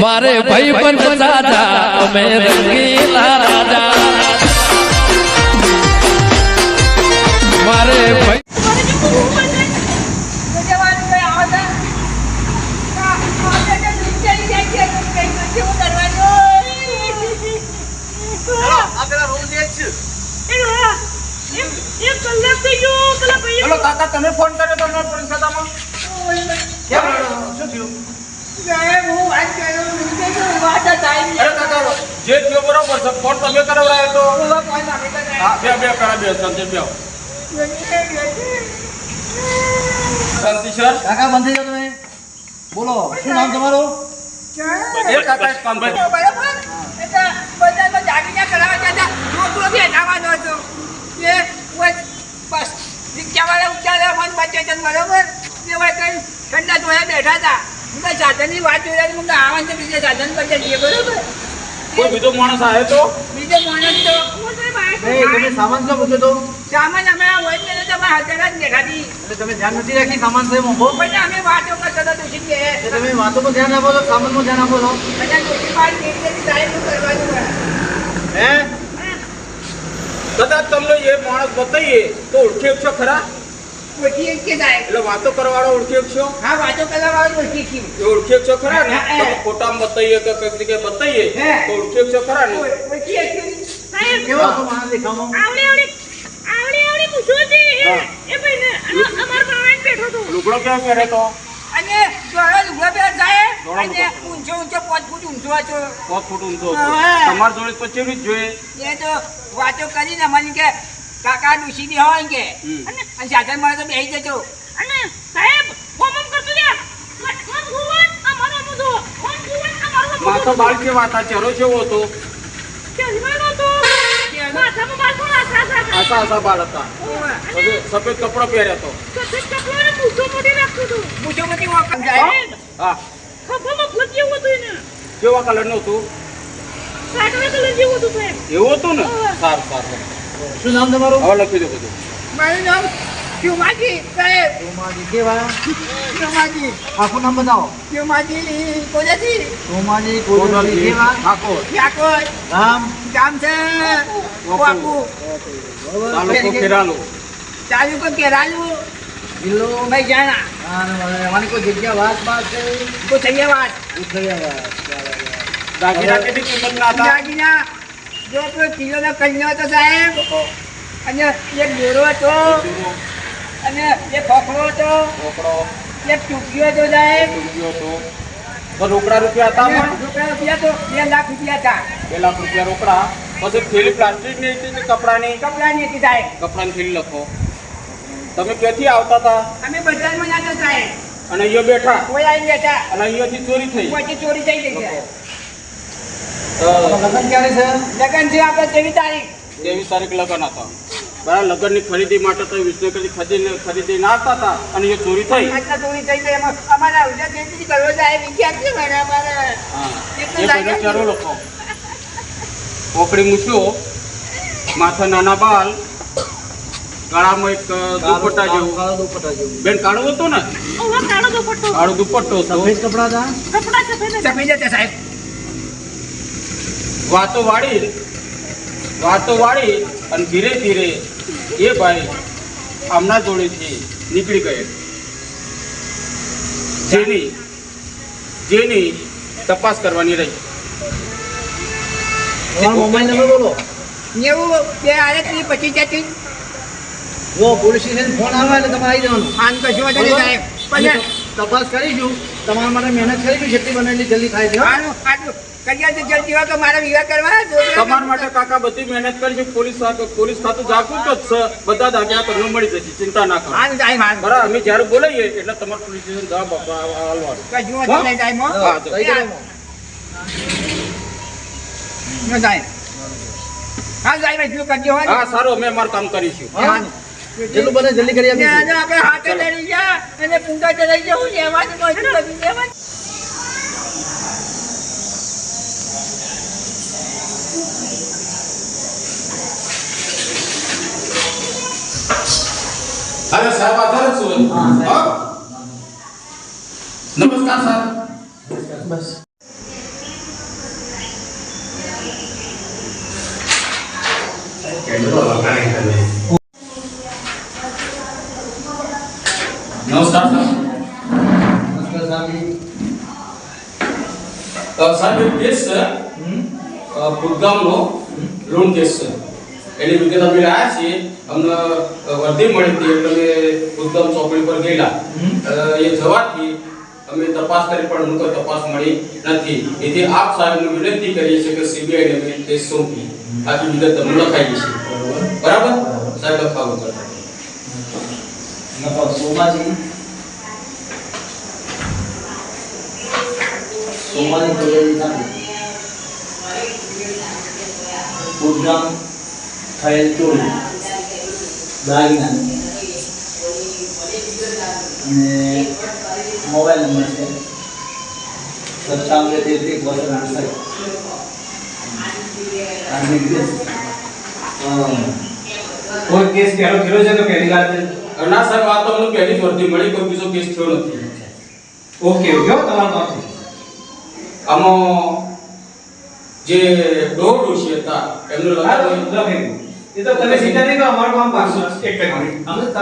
મારે ભાઈ પણ દાદા અમે રંગીલા રાજા. મારે ભાઈ તમે ફોન કર્યો તો નોટ પોલીસ ખાતામાં કેમ શું થયું અરે કાકા જે થયો બરોબર છે ફોન તમે કરાવડાયો તો. હા બે બે પેલા બે શાંતિ બે. શાંતિ સર? કાકા બંધ થઈ તમે. બોલો શું નામ તમારું? એ કાકા એક કામ ભાઈ. સાધનની વાત જોઈ મને આવવાનું છે સાધન પછી જઈએ. બરોબર? કોઈ બીજો માણસ આવે તો? બીજો માણસ તો. એ તમે સામાન શું મૂક્યો તો સામાન અમે હોય છે તો અમે હાજર જ દેખાતી એટલે તમે ધ્યાન નથી રાખી સામાન છે મોંઘો પણ અમે વાતો કરતા હતા દૂષિત કે. તમે વાતોમાં ધ્યાન આપો છો સામાનમાં ધ્યાન આપો છો? બધા દૂષિત પાડી દેખી સાહેબ શું કરવાનું હે? કદાચ તમને એ માણસ બતાવીએ તો ઓળખે શકશો ખરા? ઓળખી કે સાહેબ એટલે વાતો કરવાવાળો ઓળખી શકશો હા વાતો કરવા ઓળખી છીએ એ ઓળખી શકશો ખરા ને? હા, હા. તમે ફોટામાં બતાવીએ કે કઈ જગ્યાએ બતાવીએ તો ઓળખી શકશો ખરા ને? ઓળખી છીએ કેવો હતો માણસ દેખાવમાં? આવડી આવડી. આવડી આવડી પૂછો હતી એ હા. અને અમાર માણસ બેઠો હતો. લુગડો કેવો પહેરે તો? અને દોડો લુગડો પહેર જાય. અને ઊંચો ઊંચો પાંચ ફૂટ ઊંચો હતો. ફૂટ ઊંચો. તમારી જોડે તો જોઈએ. એ તો વાતો કરીને મને કે કાકા દૂષિત હોય કે. અને સાધન મળે તો બેસી જજો. અને સાહેબ ફોમ ફોમ કરતો જા માથો બાળ કે વાતા ચહેરો કેવો હતો? તો આસા આસા બાળ હતા. સફેદ કપડો પહેર્યો હતો કપડાને મૂછો મોટી વખત જાય હા? ખભામાં ફૂલ જેવું હતું એને? કેવા કલરનું હતું? કાટલા કલર જેવું હતું સાહેબ. એવું હતું ને. સારું સારું. શું નામ તમારું? હવે લખી દો બધું. મારું નામ શિવમાજી સાહેબ. સોમાજી કેવા? શિવમાજી. આખું નામ બતાવો. શિવમાજી કોલેજી. સોમાજી કોડલજી કેવા? ઠાકોર. ઠાકોર. ગામ? ગામ છે વાકુ તાલુકો ખેરાલુ તાલુકો કેરાલુ. જિલ્લો? મહેસાણા. અને કોઈ જગ્યા વાત બાત છે કોથળિયાવાડ ઉઠાવ્યા દાગીના કેટલી કિંમત ના હતા? દાગીના જો પેલો કિલોનો કન્યો હતો સાહેબ. અને એક દોરો હતો. અને એક ખોખરો હતો. એક ટૂંકીઓ હતો સાહેબ. તો રોકડા રૂપિયા હતા રોકડા રૂપિયા તો બે લાખ રૂપિયા હતા. બે લાખ રૂપિયા રોકડા? પછી થેલી પ્લાસ્ટિકની હતી કે કપડાની? કપડાની હતી સાહેબ. કપડાની થેલી લખો. તમે ક્યાંથી આવતા હતા? અમે બજારમાં જતા સાહેબ. અને અહીંયા બેઠા? કોઈ આવી બેઠા. અને અહીંયાથી ચોરી થઈ? પછી ચોરી થઈ ગઈ તો લગ્ન ક્યારે છે? લગન છે આપણે તેવી તારીખ. ત્રેવીસ તારીખ લગ્ન હતા. બરાબર લગ્નની ખરીદી માટે તો ખરીદી ખરીદી ના હતા અને એ ચોરી થઈ. આટલા ચોરી થઈ એમાં અમારા ઉજા જેટલી કરવો જાય વિચાર છે મને અમારા એટલું લાગે ચારો લખો પોકડી મૂછો માથા નાના બાલ ગળામાં એક દુપટ્ટા જેવું. કાળો દુપટ્ટા જેવું. બેન કાળું હતું ને? કાળો દુપટ્ટો. કાળો દુપટ્ટો સફેદ કપડા હતા? કપડા સફેદ સફેદ હતા સાહેબ. વાતો વાળી વાતો વાળી અને ધીરે ધીરે એ ભાઈ આમના જોડેથી નીકળી ગયે. જેની જેની તપાસ કરવાની રહી. મોબાઈલ નંબર બોલો નેવું બે આડત્રીસ પચીસ જતી જો પોલીસ સ્ટેશન ફોન આવે એટલે તમારે આવી જવાનું. આમ કશું વાંધો નહીં સાહેબ. પણ તપાસ કરીશું. તમારા માટે મહેનત કરીશું જેટલી બને એટલી જલ્દી થાય છે હો. આનું આટલું તો જલ્દી મારા વિવાહ કરવા તમારા માટે કાકા બધી મહેનત કરી છે પોલીસ પોલીસ ખાતું જાગૃત જ છે. બધા દાગીના તમને મળી જશે ચિંતા ના કરો. આનું સાહેબ આનું બરાબર અમે જ્યારે બોલાવીએ એટલે તમારે પોલીસ સ્ટેશન જવાબ આપવા હાલવાનું. કશું વાંધો નહીં હા, તો. થઈ જાય. એમાં. ન સાહેબ હા કરજો હા સારું અમે અમારું કામ કરીશું. હા? જેટલું બને જલ્દી કરી આપીશું. આપણે હાથે લડી ગયા અને પૂંગા ચલાવી જવું લેવાનું બધું બધું લેવાનું अरे त्यावेळेला साहेब। आजारच होत नमस्कार साहेब। बस। नमस्कार सर नमस्कार సార్ సార్ మేము కేసు सर పుద్గాంలో లోన్ కేసు सर એની વિગત અમે રહ્યા છીએ. અમને વર્ધી વર્દી મળી હતી એટલે ભૂતગામ ચોકડી પર ગયેલા. એ જવાથી અમે તપાસ કરી પણ અમને તપાસ મળી નથી. એથી આપ સાહેબને વિનંતી કરીએ છીએ કે સીબીઆઈ ને અમે કેસ સોંપી આખી વિગત તમને લખાઈ છે બરાબર. સાહેબ લખાવો કરતા. સોમાજી. સોમાજી કોલેજ ના ઉદ્ગામ થયેલ ચોરી. દાગીના. અને મોબાઈલ નંબર છે. સત્તાવન તેત્રીસ બસો અડસઠ. આજની વિદેશ કોઈ કેસ પહેલો થયેલો છે કે પહેલી વાર ના સાહેબ આ તો અમને પહેલી ફરતી મળી કોઈ બીજો કેસ થયો નથી. ઓકે ઓકે તમારું નામ આમાં જે ડોર ડોશી હતા એમનું લખાણ લખેલું. એ તો તમે ચિંતા નહીં કરો અમારું કામ પાછું એક જ મિનિટ. અમે તમ-